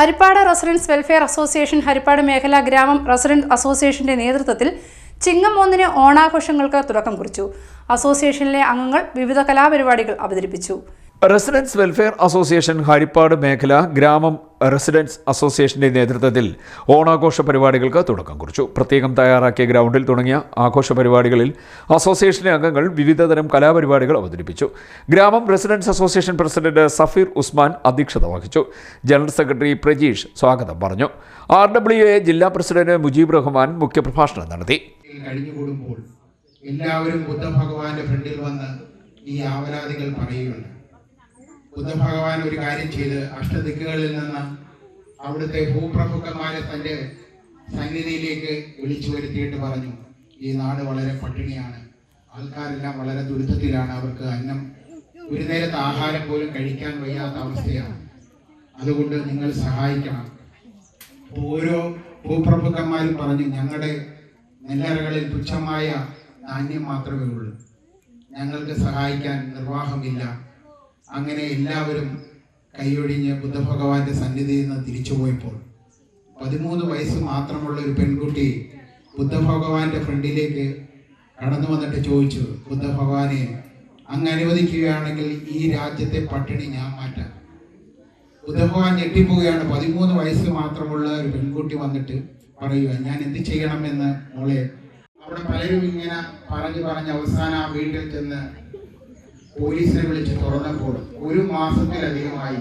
Haripad residence welfare association Haripad മേഖലാ ഗ്രാമം resident അസോസിയേഷന്റെ നേതൃത്വത്തിൽ ചിങ്ങം ഒന്നിന് ഓണാഘോഷങ്ങൾക്ക് തുടക്കം കുറിച്ചു. അസോസിയേഷനിലെ അംഗങ്ങൾ വിവിധ കലാപരിപാടികൾ അവതരിപ്പിച്ചു. റെസിഡൻസ് വെൽഫെയർ അസോസിയേഷൻ ഹരിപ്പാട് മേഖല ഗ്രാമം റെസിഡൻസ് അസോസിയേഷന്റെ നേതൃത്വത്തിൽ ഓണാഘോഷ പരിപാടികൾക്ക് തുടക്കം കുറിച്ചു. പ്രത്യേകം തയ്യാറാക്കിയ ഗ്രൗണ്ടിൽ തുടങ്ങിയ ആഘോഷ പരിപാടികളിൽ അസോസിയേഷന്റെ അംഗങ്ങൾ വിവിധതരം കലാപരിപാടികൾ അവതരിപ്പിച്ചു. ഗ്രാമം residence association president Safeer Usman അധ്യക്ഷത വഹിച്ചു. ജനറൽ സെക്രട്ടറി പ്രജീഷ് സ്വാഗതം പറഞ്ഞു. ആർ ഡബ്ല്യു എ ജില്ലാ പ്രസിഡന്റ് മുജീബ് റഹ്മാൻ മുഖ്യപ്രഭാഷണം നടത്തി. എല്ലാവരും ബുദ്ധഭഗവാന്റെ ഫ്രണ്ടിൽ വന്ന് ഈ ആവലാതികൾ പറയുകയുണ്ട് ബുദ്ധഭഗവാൻ ഒരു കാര്യം ചെയ്ത് അഷ്ടദിക്കുകളിൽ നിന്ന് അവിടുത്തെ ഭൂപ്രഭുക്കന്മാരെ തന്റെ സന്നിധിയിലേക്ക് വിളിച്ചു വരുത്തിയിട്ട് പറഞ്ഞു ഈ നാട് വളരെ പട്ടിണിയാണ്. ആൾക്കാരെല്ലാം വളരെ ദുരിതത്തിലാണ്. അവർക്ക് അന്നം ഒരു നേരത്തെ ആഹാരം പോലും കഴിക്കാൻ വയ്യാത്ത അവസ്ഥയാണ്. അതുകൊണ്ട് നിങ്ങൾ സഹായിക്കണം. ഓരോ ഭൂപ്രഭുക്കന്മാരും പറഞ്ഞു ഞങ്ങളുടെ നെല്ലറകളിൽ തുച്ഛമായ ധാന്യം മാത്രമേ ഉള്ളൂ. ഞങ്ങൾക്ക് സഹായിക്കാൻ നിർവാഹമില്ല. അങ്ങനെ എല്ലാവരും കൈയൊഴിഞ്ഞ് ബുദ്ധഭഗവാന്റെ സന്നിധിയിൽ നിന്ന് തിരിച്ചുപോയപ്പോൾ പതിമൂന്ന് വയസ്സ് മാത്രമുള്ള ഒരു പെൺകുട്ടി ബുദ്ധഭഗവാന്റെ ഫ്രണ്ടിലേക്ക് കടന്നു വന്നിട്ട് ചോദിച്ചു ബുദ്ധഭഗവാനെ അങ്ങ് അനുവദിക്കുകയാണെങ്കിൽ ഈ രാജ്യത്തെ പട്ടിണി ഞാൻ മാറ്റാം. ബുദ്ധഭഗവാൻ ഞെട്ടിപ്പോവുകയാണ്. പതിമൂന്ന് വയസ്സ് മാത്രമുള്ള ഒരു പെൺകുട്ടി വന്നിട്ട് പറയുക ഞാൻ എന്ത് ചെയ്യണമെന്ന് മോളെ? അവിടെ പലരും ഇങ്ങനെ പറഞ്ഞു പറഞ്ഞ് അവസാനം ആ വീട്ടിൽ ചെന്ന് പോലീസിനെ വിളിച്ച് തുറന്നപ്പോൾ ഒരു മാസത്തിലധികമായി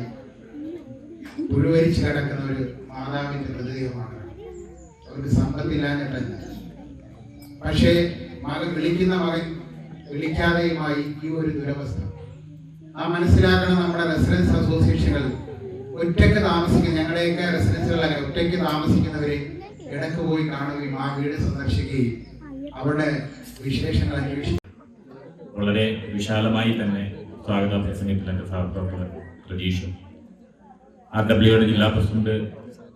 ഉരുവരിച്ച് കിടക്കുന്ന ഒരു മാതാവിന്റെ മൃതദേഹമാണ്. അവർക്ക് സമ്പത്തില്ലാഞ്ഞിട്ടല്ല പക്ഷേ മകൻ വിളിക്കുന്ന മകൻ വിളിക്കാതെയുമായി ഈ ഒരു ദുരവസ്ഥ. ആ മനസ്സിലാക്കണം നമ്മുടെ റെസിഡൻസ് അസോസിയേഷനുകൾ ഒറ്റയ്ക്ക് താമസിക്കുന്ന ഞങ്ങളുടെയൊക്കെ റെസിഡൻസുകളല്ല ഒറ്റയ്ക്ക് താമസിക്കുന്നവരെ ഇടയ്ക്ക് പോയി കാണുകയും ആ വീട് സന്ദർശിക്കുകയും അവരുടെ വിശേഷങ്ങൾ അന്വേഷിക്കുകയും വളരെ വിശാലമായി തന്നെ സ്വാഗത പ്രസംഗത്തിൽ എന്റെ സഹപ്രവർത്തകർ പ്രതീക്ഷും ആർ ഡബ്ല്യുയുടെ ജില്ലാ പ്രസിഡന്റ്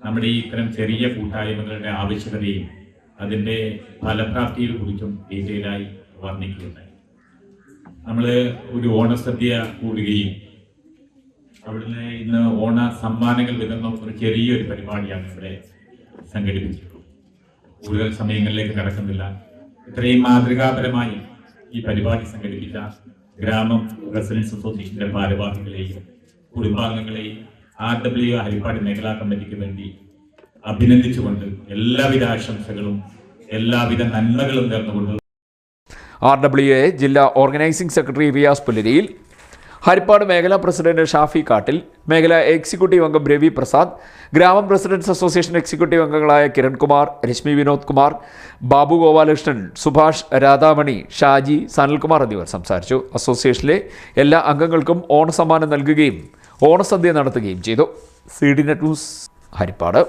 നമ്മുടെ ഈ ഇത്തരം ചെറിയ കൂട്ടായ്മകളുടെ ആവശ്യകതയും അതിന്റെ ഫലപ്രാപ്തിയെ കുറിച്ചും ഡീറ്റെയിലായി വർണിക്കുകയുണ്ടായി. നമ്മൾ ഒരു ഓണസദ്യ കൂടുകയും അവിടുന്ന് ഇന്ന് ഓണ സമ്മാനങ്ങൾ വിതരണം ഒരു ചെറിയൊരു പരിപാടിയാണ് ഇവിടെ സംഘടിപ്പിച്ചിട്ടുള്ളത് കൂടുതൽ സമയങ്ങളിലേക്ക് കടക്കുന്നില്ല. ഇത്രയും മാതൃകാപരമായി ഈ പരിപാടി സംഘടിപ്പിച്ച ഗ്രാമം റെസിഡൻസ് അസോസിയേഷന്റെ ഭാരവാഹികളെയും കുടുംബാംഗങ്ങളെയും ആർ ഡബ്ല്യു ഹരിപ്പാട് മേഖലാ കമ്മിറ്റിക്ക് വേണ്ടി അഭിനന്ദിച്ചുകൊണ്ട് എല്ലാവിധ ആശംസകളും എല്ലാവിധ നന്മകളും നേർന്നുകൊണ്ട് ആർ ഡബ്ല്യു എ ജില്ലാ ഓർഗനൈസിംഗ് സെക്രട്ടറി റിയാസ് പുല്ലരിയിൽ ഹരിപ്പാട് മേഖലാ പ്രസിഡന്റ് ഷാഫി കാട്ടിൽ മേഖലാ എക്സിക്യൂട്ടീവ് അംഗം രവി പ്രസാദ് ഗ്രാമം പ്രസിഡന്റ്സ് അസോസിയേഷൻ എക്സിക്യൂട്ടീവ് അംഗങ്ങളായ കിരൺകുമാർ രശ്മി വിനോദ് കുമാർ ബാബു ഗോപാലകൃഷ്ണൻ സുഭാഷ് രാധാമണി ഷാജി സനൽകുമാർ എന്നിവർ സംസാരിച്ചു. അസോസിയേഷനിലെ എല്ലാ അംഗങ്ങൾക്കും ഓണസമ്മാനം നൽകുകയും ഓണസദ്യ നടത്തുകയും ചെയ്തു. C D net news Haripad.